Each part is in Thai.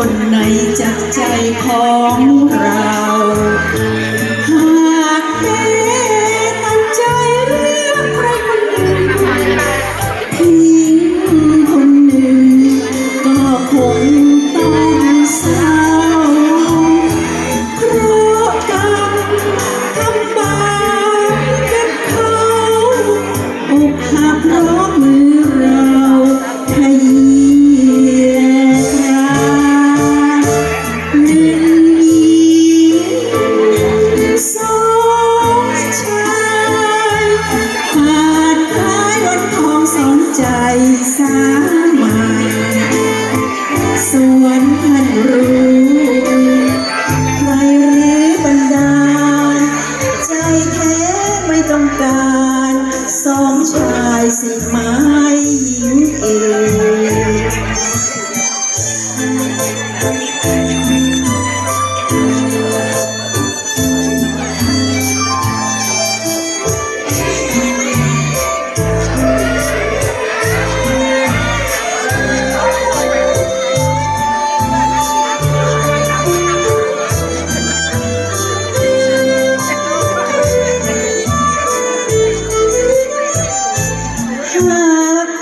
คนในจากใจของเรา สา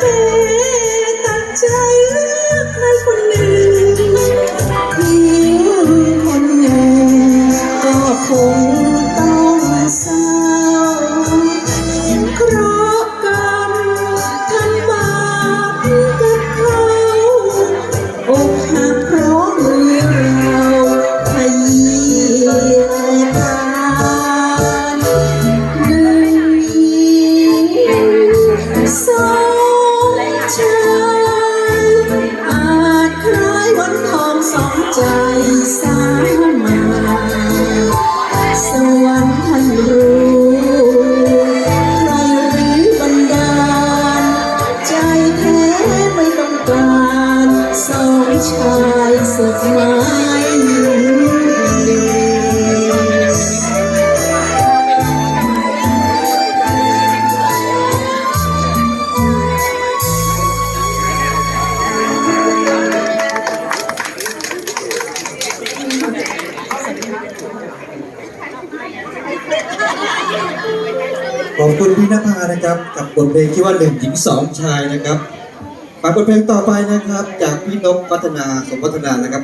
be ขอบคุณพี่นภานะครับ กับบทเพลงที่ว่าหนึ่งหญิงสองชายนะครับฝาบทเพลงต่อไปนะครับ จากพี่นกพัฒนาสมพัฒนานะครับ